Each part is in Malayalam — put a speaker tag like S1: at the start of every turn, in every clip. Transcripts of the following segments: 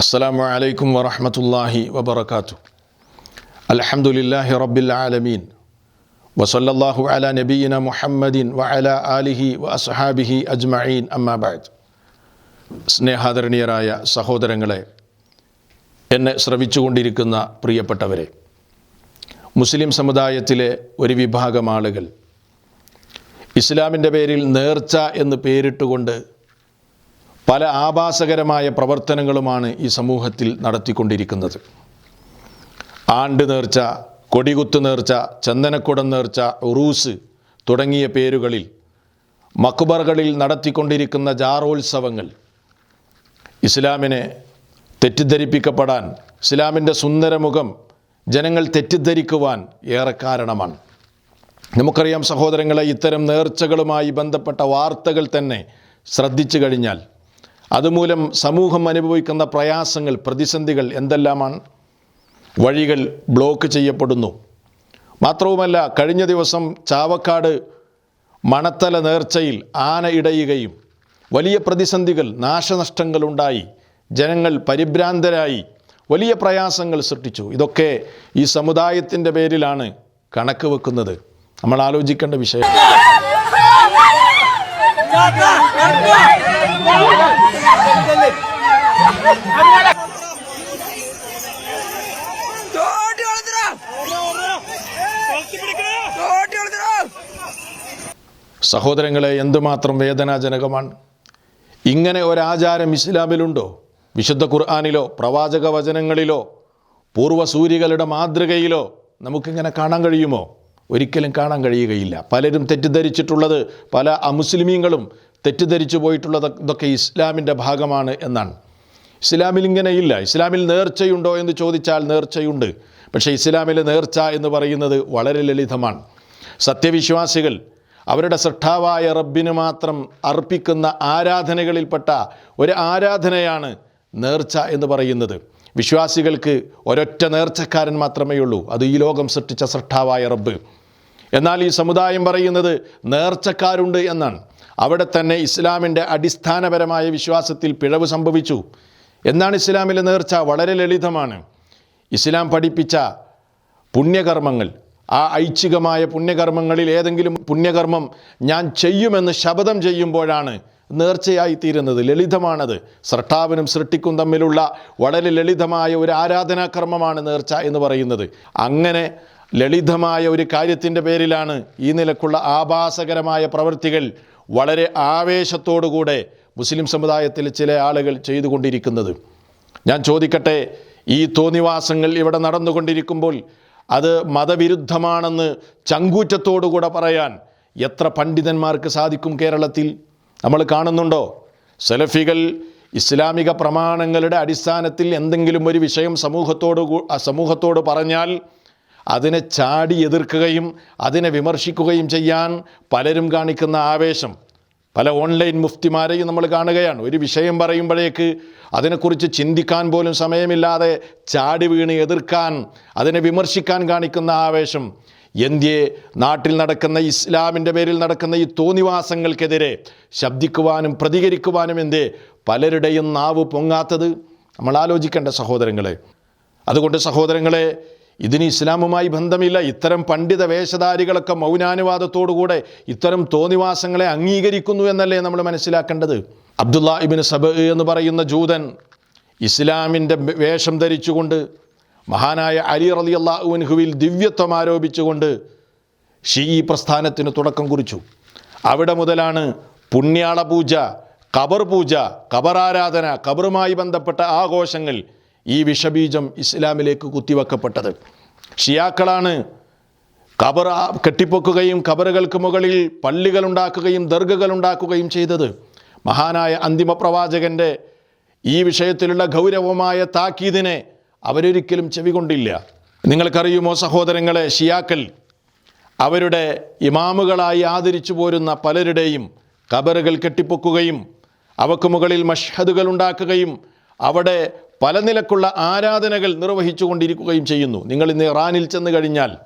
S1: അസ്സലാമു അലൈക്കും വറഹമത്തല്ലാഹി വബർക്കാത്തു അലഹമുല്ലാഹി റബ്ബിൽ ആലമീൻ വസല്ലാഹു അല നബീന മുഹമ്മദിൻ വ ആലിഹി വ അസ്ഹാബിഹി അജ്മഈൻ അമ്മാബാദ് സ്നേഹാദരണീയരായ സഹോദരങ്ങളെ എന്നെ ശ്രവിച്ചുകൊണ്ടിരിക്കുന്ന പ്രിയപ്പെട്ടവരെ മുസ്ലിം സമുദായത്തിലെ ഒരു വിഭാഗം ആളുകൾ ഇസ്ലാമിന്റെ പേരിൽ നേർച്ച എന്ന് പേരിട്ടുകൊണ്ട് പല ആഭാസകരമായ പ്രവർത്തനങ്ങളുമാണ് ഈ സമൂഹത്തിൽ നടത്തിക്കൊണ്ടിരിക്കുന്നത്. ആണ്ട് നേർച്ച കൊടികുത്ത് നേർച്ച ചന്ദനക്കുടം നേർച്ച ഉറൂസ് തുടങ്ങിയ പേരുകളിൽ മക്ബറുകളിൽ നടത്തിക്കൊണ്ടിരിക്കുന്ന ജാറോത്സവങ്ങൾ ഇസ്ലാമിനെ തെറ്റിദ്ധരിപ്പിക്കപ്പെടാൻ ഇസ്ലാമിന്റെ സുന്ദരമുഖം ജനങ്ങൾ തെറ്റിദ്ധരിക്കുവാൻ ഏറെ കാരണമാണ്. നമുക്കറിയാം സഹോദരങ്ങളെ ഇത്തരം നേർച്ചകളുമായി ബന്ധപ്പെട്ട വാർത്തകൾ തന്നെ ശ്രദ്ധിച്ചു കഴിഞ്ഞാൽ അതുമൂലം സമൂഹം അനുഭവിക്കുന്ന പ്രയാസങ്ങൾ പ്രതിസന്ധികൾ എന്തെല്ലാമാണ്? വഴികൾ ബ്ലോക്ക് ചെയ്യപ്പെടുന്നു. മാത്രവുമല്ല കഴിഞ്ഞ ദിവസം ചാവക്കാട് മണത്തല നേർച്ചയിൽ ആന ഇടയുകയും വലിയ പ്രതിസന്ധികൾ നാശനഷ്ടങ്ങളുണ്ടായി ജനങ്ങൾ പരിഭ്രാന്തരായി. വലിയ പ്രയാസങ്ങൾ സൃഷ്ടിച്ചു. ഇതൊക്കെ ഈ സമുദായത്തിന്റെ പേരിലാണ് കണക്ക് വെക്കുന്നത്. നമ്മൾ ആലോചിക്കേണ്ട വിഷയം. സഹോദരങ്ങളെ എന്തുമാത്രം വേദനാജനകമാണ്? ഇങ്ങനെ ഒരാചാരം ഇസ്ലാമിലുണ്ടോ? വിശുദ്ധ ഖുർആാനിലോ പ്രവാചക വചനങ്ങളിലോ പൂർവസൂരികളുടെ മാതൃകയിലോ നമുക്കിങ്ങനെ കാണാൻ കഴിയുമോ? ഒരിക്കലും കാണാൻ കഴിയുകയില്ല. പലരും തെറ്റിദ്ധരിച്ചിട്ടുള്ളത് പല അമുസ്ലിമീങ്ങളും തെറ്റിദ്ധരിച്ചു പോയിട്ടുള്ളത് ഇതൊക്കെ ഇസ്ലാമിന്റെ ഭാഗമാണ് എന്നാണ്. ഇസ്ലാമിൽ ഇങ്ങനെയില്ല ഇസ്ലാമിൽ നേർച്ചയുണ്ടോ എന്ന് ചോദിച്ചാൽ നേർച്ചയുണ്ട്. പക്ഷേ ഇസ്ലാമിലെ നേർച്ച എന്ന് പറയുന്നത് വളരെ ലളിതമാണ്. സത്യവിശ്വാസികൾ അവരുടെ സൃഷ്ടാവായ റബ്ബിന് മാത്രം അർപ്പിക്കുന്ന ആരാധനകളിൽപ്പെട്ട ഒരു ആരാധനയാണ് നേർച്ച എന്ന് പറയുന്നത്. വിശ്വാസികൾക്ക് ഒരൊറ്റ നേർച്ചക്കാരൻ മാത്രമേ ഉള്ളൂ അത് ഈ ലോകം സൃഷ്ടിച്ച സൃഷ്ടാവായ റബ്ബ്. എന്നാൽ ഈ സമുദായം പറയുന്നത് നേർച്ചക്കാരുണ്ട് എന്നാണ്. അവിടെ തന്നെ ഇസ്ലാമിന്റെ അടിസ്ഥാനപരമായ വിശ്വാസത്തിൽ പിഴവ് സംഭവിച്ചു. എന്നാണ് ഇസ്ലാമിലെ നേർച്ച? വളരെ ലളിതമാണ്. ഇസ്ലാം പഠിപ്പിച്ച പുണ്യകർമ്മങ്ങൾ ആ ഐച്ഛികമായ പുണ്യകർമ്മങ്ങളിൽ ഏതെങ്കിലും പുണ്യകർമ്മം ഞാൻ ചെയ്യുമെന്ന് ശപഥം ചെയ്യുമ്പോഴാണ് നേർച്ചയായി തീരുന്നത് ലളിതമാണത്. സൃഷ്ടാവിനും സൃഷ്ടിക്കും തമ്മിലുള്ള വളരെ ലളിതമായ ഒരു ആരാധനാക്രമമാണ് നേർച്ച എന്ന് പറയുന്നത്. അങ്ങനെ ലളിതമായ ഒരു കാര്യത്തിന്റെ പേരിലാണ് ഈ നിലക്കുള്ള ആഭാസകരമായ പ്രവൃത്തികൾ വളരെ ആവേശത്തോടുകൂടെ മുസ്ലിം സമുദായത്തിൽ ചില ആളുകൾ ചെയ്തുകൊണ്ടിരിക്കുന്നത്. ഞാൻ ചോദിക്കട്ടെ ഈ തോന്നിവാസങ്ങൾ ഇവിടെ നടന്നുകൊണ്ടിരിക്കുമ്പോൾ അത് മതവിരുദ്ധമാണെന്ന് ചങ്കൂറ്റത്തോടുകൂടെ പറയാൻ എത്ര പണ്ഡിതന്മാർക്ക് സാധിക്കും കേരളത്തിൽ? നമ്മൾ കാണുന്നുണ്ടോ? സെലഫികൾ ഇസ്ലാമിക പ്രമാണങ്ങളുടെ അടിസ്ഥാനത്തിൽ എന്തെങ്കിലും ഒരു വിഷയം സമൂഹത്തോട് സമൂഹത്തോട് പറഞ്ഞാൽ അതിനെ ചാടി എതിർക്കുകയും അതിനെ വിമർശിക്കുകയും ചെയ്യാൻ പലരും കാണിക്കുന്ന ആവേശം. പല ഓൺലൈൻ മുഫ്തിമാരെയും നമ്മൾ കാണുകയാണ്. ഒരു വിഷയം പറയുമ്പോഴേക്ക് അതിനെക്കുറിച്ച് ചിന്തിക്കാൻ പോലും സമയമില്ലാതെ ചാടി വീണ് എതിർക്കാൻ അതിനെ വിമർശിക്കാൻ കാണിക്കുന്ന ആവേശം. എന്ത്യേ നാട്ടിൽ നടക്കുന്ന ഇസ്ലാമിന്റെ പേരിൽ നടക്കുന്ന ഈ തോന്നിവാസങ്ങൾക്കെതിരെ ശബ്ദിക്കുവാനും പ്രതികരിക്കുവാനും എന്തേ പലരുടെയും നാവ് പൊങ്ങാത്തത്? നമ്മൾ ആലോചിക്കേണ്ട സഹോദരങ്ങളെ അതുകൊണ്ട് സഹോദരങ്ങളെ ഇതിന് ഇസ്ലാമുമായി ബന്ധമില്ല. ഇത്തരം പണ്ഡിത വേഷധാരികളൊക്കെ മൗനാനുവാദത്തോടുകൂടെ ഇത്തരം തോന്നിവാസങ്ങളെ അംഗീകരിക്കുന്നു എന്നല്ലേ നമ്മൾ മനസ്സിലാക്കേണ്ടത്? അബ്ദുല്ല ഇബിൻ സബ് എന്ന് പറയുന്ന ജൂതൻ ഇസ്ലാമിന്റെ വേഷം ധരിച്ചുകൊണ്ട് മഹാനായ അലി റലി അള്ളാഹുവിൻഹുവിൽ ദിവ്യത്വം ആരോപിച്ചുകൊണ്ട് ഷീ പ്രസ്ഥാനത്തിന് തുടക്കം കുറിച്ചു. അവിടെ മുതലാണ് പുണ്യാള പൂജ ഖബർ പൂജ ഖബറാരാധന ഖബറുമായി ബന്ധപ്പെട്ട ആഘോഷങ്ങൾ ഈ വിഷബീജം ഇസ്ലാമിലേക്ക് കുത്തിവെക്കപ്പെട്ടത്. ഷിയാക്കളാണ് ഖബർ ആ- കെട്ടിപ്പൊക്കുകയും ഖബറുകൾക്ക് മുകളിൽ പള്ളികൾ ഉണ്ടാക്കുകയും ദർഗകൾ ഉണ്ടാക്കുകയും ചെയ്തത്. മഹാനായ അന്തിമ പ്രവാചകന്റെ ഈ വിഷയത്തിലുള്ള ഗൗരവമായ താക്കീതിനെ അവരൊരിക്കലും ചെവി കൊണ്ടില്ല. നിങ്ങൾക്കറിയുമോ സഹോദരങ്ങളെ ഷിയാക്കൾ? അവരുടെ ഇമാമുകളായി ആദരിച്ചു പോരുന്ന പലരുടെയും കബറുകൾ കെട്ടിപ്പൊക്കുകയും അവക്ക് മുകളിൽ മഷ്ഹദുകൾ ഉണ്ടാക്കുകയും അവിടെ പല നിലക്കുള്ള ആരാധനകൾ നിർവഹിച്ചു കൊണ്ടിരിക്കുകയും ചെയ്യുന്നു. നിങ്ങൾ ഇന്ന് ഇറാനിൽ ചെന്ന് കഴിഞ്ഞാൽ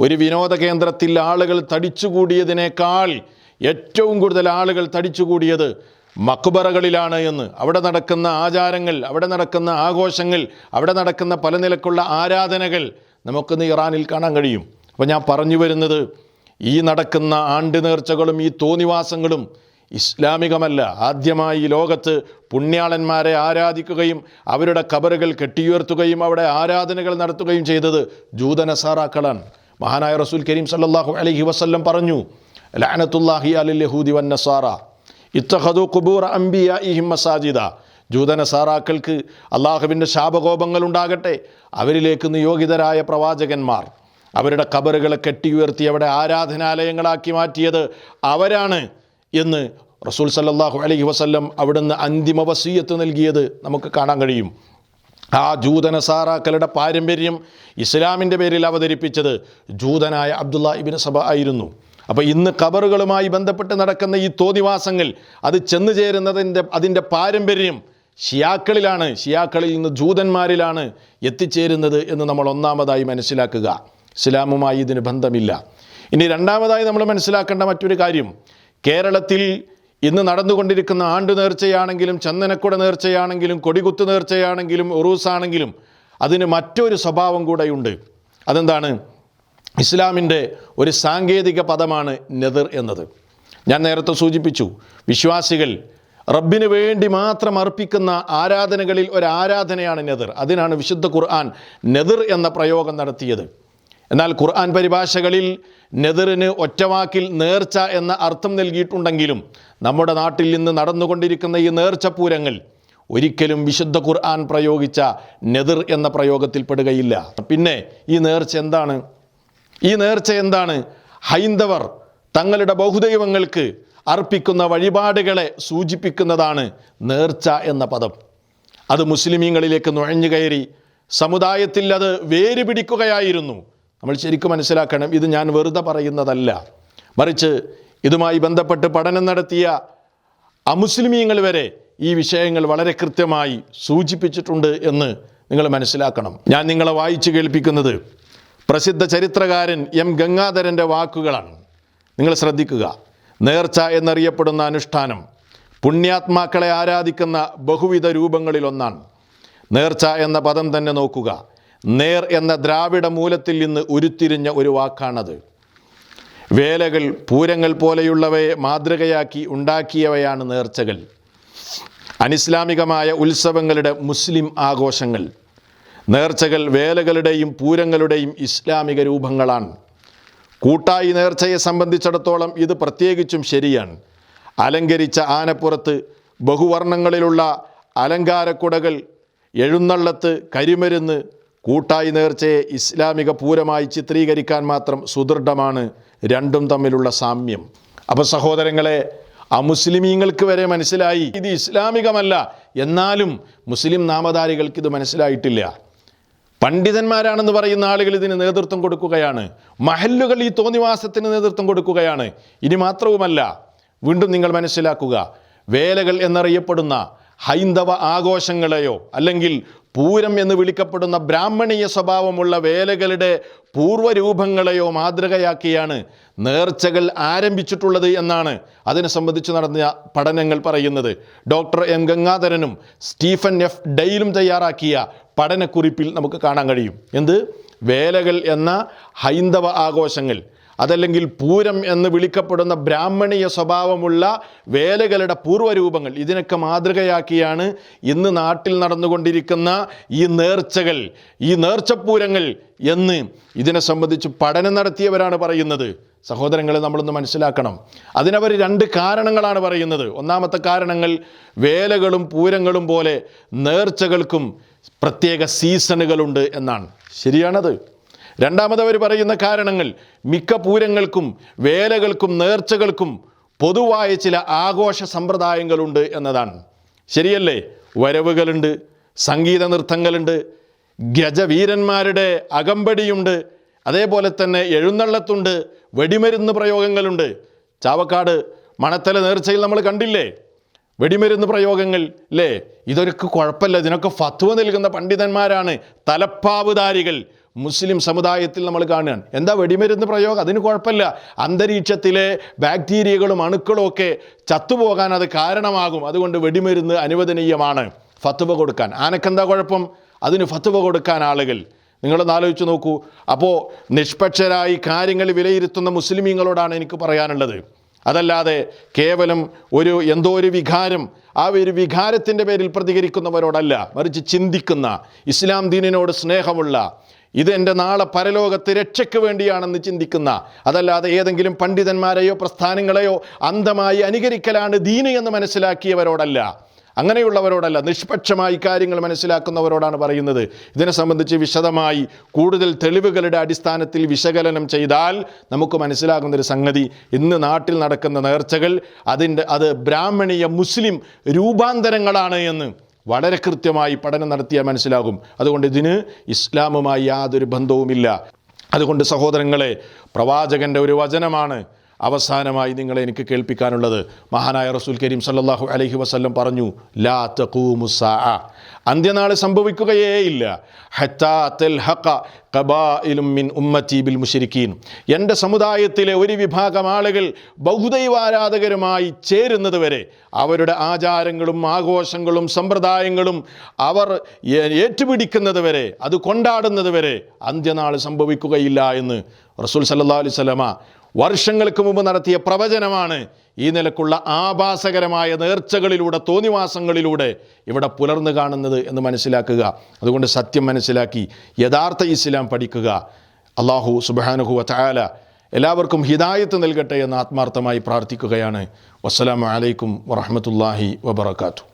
S1: ഒരു വിനോദ കേന്ദ്രത്തിൽ ആളുകൾ തടിച്ചുകൂടിയതിനേക്കാൾ ഏറ്റവും കൂടുതൽ ആളുകൾ തടിച്ചുകൂടിയത് മക്ബറകളിലാണ് എന്ന്. അവിടെ നടക്കുന്ന ആചാരങ്ങൾ അവിടെ നടക്കുന്ന ആഘോഷങ്ങൾ അവിടെ നടക്കുന്ന പല നിലക്കുള്ള ആരാധനകൾ നമുക്കിന്ന് ഇറാനിൽ കാണാൻ കഴിയും. അപ്പോൾ ഞാൻ പറഞ്ഞു വരുന്നത് ഈ നടക്കുന്ന ആണ്ട് നേർച്ചകളും ഈ തോന്നിവാസങ്ങളും ഇസ്ലാമികമല്ല. ആദ്യമായി ലോകത്ത് പുണ്യാളന്മാരെ ആരാധിക്കുകയും അവരുടെ കബറുകൾ കെട്ടിയുയർത്തുകയും അവിടെ ആരാധനകൾ നടത്തുകയും ചെയ്തത് ജൂതനസാറാക്കളാണ് മഹാനായ റസൂൽ കരീം സല്ലാഹു അലഹി വസ്ല്ലം പറഞ്ഞു ലഅനത്തുല്ലാഹി അലിൽ യഹൂദി വൻ നസാറ. ഇത്തഹദു കുബൂർ അംബിയ ഇഹിം മസാജിദ ജൂതനസാറാക്കൾക്ക് അള്ളാഹുവിന്റെ ശാപകോപങ്ങൾ ഉണ്ടാകട്ടെ. അവരിലേക്ക് നിയോഗിതരായ പ്രവാചകന്മാർ അവരുടെ കബറുകളെ കെട്ടിയുയർത്തി അവിടെ ആരാധനാലയങ്ങളാക്കി മാറ്റിയത് അവരാണ് എന്ന് റസൂൽ സല്ലാഹു അലഹി വസ്ല്ലം അവിടുന്ന് അന്തിമ വസീയത്ത് നൽകിയത് നമുക്ക് കാണാൻ കഴിയും. ആ ജൂതനസാറാക്കളുടെ പാരമ്പര്യം ഇസ്ലാമിന്റെ പേരിൽ അവതരിപ്പിച്ചത് ജൂതനായ അബ്ദുള്ള ഇബിൻ സബ ആയിരുന്നു. അപ്പോൾ ഇന്ന് കബറുകളുമായി ബന്ധപ്പെട്ട് നടക്കുന്ന ഈ തോതിവാസങ്ങൾ അത് ചെന്നു ചേരുന്നതിന്റെ അതിന്റെ പാരമ്പര്യം ഷിയാക്കളിലാണ്. ഷിയാക്കളിൽ നിന്ന് ജൂതന്മാരിലാണ് എത്തിച്ചേരുന്നത് എന്ന് നമ്മൾ ഒന്നാമതായി മനസ്സിലാക്കുക. ഇസ്ലാമുമായി ഇതിന് ബന്ധമില്ല. ഇനി രണ്ടാമതായി നമ്മൾ മനസ്സിലാക്കേണ്ട മറ്റൊരു കാര്യം കേരളത്തിൽ ഇന്ന് നടന്നുകൊണ്ടിരിക്കുന്ന ആണ്ട് നേർച്ചയാണെങ്കിലും ചന്ദനക്കുട നേർച്ചയാണെങ്കിലും കൊടികുത്ത് നേർച്ചയാണെങ്കിലും ഉറൂസാണെങ്കിലും അതിന് മറ്റൊരു സ്വഭാവം കൂടെയുണ്ട്. അതെന്താണ്? ഇസ്ലാമിന്റെ ഒരു സാങ്കേതിക പദമാണ് നെതിർ എന്നത്. ഞാൻ നേരത്തെ സൂചിപ്പിച്ചു വിശ്വാസികൾ റബ്ബിന് വേണ്ടി മാത്രം അർപ്പിക്കുന്ന ആരാധനകളിൽ ഒരു ആരാധനയാണ് നെതിർ. അതിനാണ് വിശുദ്ധ ഖുർആൻ നെതിർ എന്ന പ്രയോഗം നടത്തിയത്. എന്നാൽ ഖുർആൻ പരിഭാഷകളിൽ നെതിറിന് ഒറ്റവാക്കിൽ നേർച്ച എന്ന അർത്ഥം നൽകിയിട്ടുണ്ടെങ്കിലും നമ്മുടെ നാട്ടിൽ നിന്ന് നടന്നുകൊണ്ടിരിക്കുന്ന ഈ നേർച്ച പൂരങ്ങൾ ഒരിക്കലും വിശുദ്ധ ഖുർആൻ പ്രയോഗിച്ച നെതിർ എന്ന പ്രയോഗത്തിൽ പെടുകയില്ല. പിന്നെ ഈ നേർച്ച എന്താണ്? ഈ നേർച്ച എന്താണ്? ഹൈന്ദവർ തങ്ങളുടെ ബഹുദൈവങ്ങൾക്ക് അർപ്പിക്കുന്ന വഴിപാടുകളെ സൂചിപ്പിക്കുന്നതാണ് നേർച്ച എന്ന പദം. അത് മുസ്ലിമീങ്ങളിലേക്ക് നുഴഞ്ഞു കയറി സമുദായത്തിൽ അത് വേര് പിടിക്കുകയായിരുന്നു. നമ്മൾ ശരിക്കും മനസ്സിലാക്കണം ഇത് ഞാൻ വെറുതെ പറയുന്നതല്ല. മറിച്ച് ഇതുമായി ബന്ധപ്പെട്ട് പഠനം നടത്തിയ അമുസ്ലിമീങ്ങൾ വരെ ഈ വിഷയങ്ങൾ വളരെ കൃത്യമായി സൂചിപ്പിച്ചിട്ടുണ്ട് എന്ന് നിങ്ങൾ മനസ്സിലാക്കണം. ഞാൻ നിങ്ങളെ വായിച്ചു കേൾപ്പിക്കുന്നത് പ്രസിദ്ധ ചരിത്രകാരൻ എം ഗംഗാധരന്റെ വാക്കുകളാണ്. നിങ്ങൾ ശ്രദ്ധിക്കുക. നേർച്ച എന്നറിയപ്പെടുന്ന അനുഷ്ഠാനം പുണ്യാത്മാക്കളെ ആരാധിക്കുന്ന ബഹുവിധ രൂപങ്ങളിലൊന്നാണ്. നേർച്ച എന്ന പദം തന്നെ നോക്കുക. നേർ എന്ന ദ്രാവിഡ മൂലത്തിൽ നിന്ന് ഉരുത്തിരിഞ്ഞ ഒരു വാക്കാണത്. വേലകൾ പൂരങ്ങൾ പോലെയുള്ളവയെ മാതൃകയാക്കി ഉണ്ടാക്കിയവയാണ് നേർച്ചകൾ. അനിസ്ലാമികമായ ഉത്സവങ്ങളുടെ മുസ്ലിം ആഘോഷങ്ങൾ. നേർച്ചകൾ വേലകളുടെയും പൂരങ്ങളുടെയും ഇസ്ലാമിക രൂപങ്ങളാണ്. കൂട്ടായി നേർച്ചയെ സംബന്ധിച്ചിടത്തോളം ഇത് പ്രത്യേകിച്ചും ശരിയാണ്. അലങ്കരിച്ച ആനപ്പുറത്ത് ബഹുവർണങ്ങളിലുള്ള അലങ്കാരക്കുടകൾ എഴുന്നള്ളത്ത് കരിമരുന്ന് കൂട്ടായി നേർച്ചയെ ഇസ്ലാമിക പൂരമായി ചിത്രീകരിക്കാൻ മാത്രം സുദൃഢമാണ് രണ്ടും തമ്മിലുള്ള സാമ്യം. അപ്പോൾ സഹോദരങ്ങളെ അമുസ്ലിമീങ്ങൾക്ക് വരെ മനസ്സിലായി ഇത് ഇസ്ലാമികമല്ല. എന്നാലും മുസ്ലിം നാമധാരികൾക്ക് ഇത് മനസ്സിലായിട്ടില്ല. പണ്ഡിതന്മാരാണെന്ന് പറയുന്ന ആളുകൾ ഇതിന് നേതൃത്വം കൊടുക്കുകയാണ്. മഹല്ലുകൾ ഈ തോന്നിവാസത്തിന് നേതൃത്വം കൊടുക്കുകയാണ്. ഇനി മാത്രവുമല്ല വീണ്ടും നിങ്ങൾ മനസ്സിലാക്കുക വേലകൾ എന്നറിയപ്പെടുന്ന ഹൈന്ദവ ആഘോഷങ്ങളെയോ അല്ലെങ്കിൽ പൂരം എന്ന് വിളിക്കപ്പെടുന്ന ബ്രാഹ്മണീയ സ്വഭാവമുള്ള വേലകളുടെ പൂർവരൂപങ്ങളെയോ മാതൃകയാക്കിയാണ് നേർച്ചകൾ ആരംഭിച്ചിട്ടുള്ളത് എന്നാണ് അതിനെ സംബന്ധിച്ച് നടന്ന പഠനങ്ങൾ പറയുന്നത്. ഡോക്ടർ എം ഗംഗാധരനും സ്റ്റീഫൻ എഫ് ഡെയിലും തയ്യാറാക്കിയ പഠനക്കുറിപ്പിൽ നമുക്ക് കാണാൻ കഴിയും. എന്ത്? വേലകൾ എന്ന ഹൈന്ദവ ആഘോഷങ്ങൾ. അതല്ലെങ്കിൽ പൂരം എന്ന് വിളിക്കപ്പെടുന്ന ബ്രാഹ്മണീയ സ്വഭാവമുള്ള വേലകളുടെ പൂർവരൂപങ്ങൾ ഇതിനൊക്കെ മാതൃകയാക്കിയാണ് ഇന്ന് നാട്ടിൽ നടന്നുകൊണ്ടിരിക്കുന്ന ഈ നേർച്ചകൾ ഈ നേർച്ചപ്പൂരങ്ങൾ എന്ന് ഇതിനെ സംബന്ധിച്ച് പഠനം നടത്തിയവരാണ് പറയുന്നത്. സഹോദരങ്ങളെ നമ്മളൊന്ന് മനസ്സിലാക്കണം. അതിനവർ രണ്ട് കാരണങ്ങളാണ് പറയുന്നത്. ഒന്നാമത്തെ കാരണങ്ങൾ വേലകളും പൂരങ്ങളും പോലെ നേർച്ചകൾക്കും പ്രത്യേക സീസണുകളുണ്ട് എന്നാണ്. ശരിയാണത്? രണ്ടാമത് അവർ പറയുന്ന കാരണങ്ങൾ മിക്ക പൂരങ്ങൾക്കും വേലകൾക്കും നേർച്ചകൾക്കും പൊതുവായ ചില ആഘോഷ സമ്പ്രദായങ്ങളുണ്ട് എന്നതാണ്. ശരിയല്ലേ? വരവുകളുണ്ട് സംഗീത നൃത്തങ്ങളുണ്ട് ഗജവീരന്മാരുടെ അകമ്പടിയുണ്ട് അതേപോലെ തന്നെ എഴുന്നള്ളത്തുണ്ട് വെടിമരുന്ന് പ്രയോഗങ്ങളുണ്ട്. ചാവക്കാട് മണത്തല നേർച്ചയിൽ നമ്മൾ കണ്ടില്ലേ? വെടിമരുന്ന് പ്രയോഗങ്ങൾ അല്ലേ ഇതൊരു കുഴപ്പമില്ല. ഇതിനൊക്കെ ഫത്വ നൽകുന്ന പണ്ഡിതന്മാരാണ്. തലപ്പാവുധാരികൾ മുസ്ലിം സമുദായത്തിൽ നമ്മൾ കാണുകയാണ്. എന്താ വെടിമരുന്ന് പ്രയോഗം? അതിന് കുഴപ്പമില്ല. അന്തരീക്ഷത്തിലെ ബാക്ടീരിയകളും അണുക്കളും ഒക്കെ ചത്തുപോകാൻ അത് കാരണമാകും. അതുകൊണ്ട് വെടിമരുന്ന് അനുവദനീയമാണ്. ഫത്തുവ കൊടുക്കാൻ. ആനക്കെന്താ കുഴപ്പം? അതിന് ഫത്തുവ കൊടുക്കാൻ ആളുകൾ. നിങ്ങളൊന്ന് ആലോചിച്ച് നോക്കൂ. അപ്പോൾ നിഷ്പക്ഷരായി കാര്യങ്ങൾ വിലയിരുത്തുന്ന മുസ്ലിമീങ്ങളോടാണ് എനിക്ക് പറയാനുള്ളത്. അതല്ലാതെ കേവലം ഒരു എന്തോ ഒരു വികാരം ആ ഒരു വികാരത്തിന്റെ പേരിൽ പ്രതികരിക്കുന്നവരോടല്ല. മറിച്ച് ചിന്തിക്കുന്ന ഇസ്ലാം ദീനിനോട് സ്നേഹമുള്ള ഇത് എന്റെ നാളെ പരലോകത്ത് രക്ഷയ്ക്ക് വേണ്ടിയാണെന്ന് ചിന്തിക്കുന്ന അതല്ലാതെ ഏതെങ്കിലും പണ്ഡിതന്മാരെയോ പ്രസ്ഥാനങ്ങളെയോ അന്ധമായി അനുകരിക്കലാണ് ദീന് എന്ന് മനസ്സിലാക്കിയവരോടല്ല. അങ്ങനെയുള്ളവരോടല്ല നിഷ്പക്ഷമായി കാര്യങ്ങൾ മനസ്സിലാക്കുന്നവരോടാണ് പറയുന്നത്. ഇതിനെ സംബന്ധിച്ച് വിശദമായി കൂടുതൽ തെളിവുകളുടെ അടിസ്ഥാനത്തിൽ വിശകലനം ചെയ്താൽ നമുക്ക് മനസ്സിലാകുന്നൊരു സംഗതി. ഇന്ന് നാട്ടിൽ നടക്കുന്ന നേർച്ചകൾ അതിന്റെ അത് ബ്രാഹ്മണീയ മുസ്ലിം രൂപാന്തരങ്ങളാണ് എന്ന്. വളരെ കൃത്യമായി പഠനം നടത്തിയാൽ മനസ്സിലാകും. അതുകൊണ്ട് ഇതിന് ഇസ്ലാമുമായി യാതൊരു ബന്ധവുമില്ല. അതുകൊണ്ട് സഹോദരങ്ങളെ പ്രവാചകന്റെ ഒരു വചനമാണ് അവസാനമായി നിങ്ങളെ എനിക്ക് കേൾപ്പിക്കാനുള്ളത് മഹാനായ റസൂൽ കരീം സല്ലാഹു അലഹി വസ്ല്ലം പറഞ്ഞു ലാ തഖൂമുസാ അന്ത്യനാൾ സംഭവിക്കുകയേയില്ല ഹത്താ മിൻ ബിൽ മുശ്രിക്കീൻ. എന്റെ സമുദായത്തിലെ ഒരു വിഭാഗം ആളുകൾ ബഹുദൈവാരാധകരുമായി ചേരുന്നത് വരെ അവരുടെ ആചാരങ്ങളും ആഘോഷങ്ങളും സമ്പ്രദായങ്ങളും അവർ ഏറ്റുപിടിക്കുന്നത് വരെ അത് കൊണ്ടാടുന്നത് വരെ അന്ത്യനാൾ സംഭവിക്കുകയില്ല എന്ന് റസൂൽ സല്ലാ അലൈഹി വസല്ലമ വർഷങ്ങൾക്ക് മുമ്പ് നടത്തിയ പ്രവചനമാണ് ഈ നിലക്കുള്ള ആഭാസകരമായ നേർച്ചകളിലൂടെ തോന്നിവാസങ്ങളിലൂടെ ഇവിടെ പുലർന്നു കാണുന്നത് എന്ന് മനസ്സിലാക്കുക. അതുകൊണ്ട് സത്യം മനസ്സിലാക്കി യഥാർത്ഥ ഇസ്ലാം പഠിക്കുക. അള്ളാഹു സുബാനുഹു വചാല എല്ലാവർക്കും ഹിദായത്ത് നൽകട്ടെ എന്ന് ആത്മാർത്ഥമായി പ്രാർത്ഥിക്കുകയാണ്. വസ്സലാമലൈക്കും വറഹമത്തല്ലാഹി വബർക്കാത്തു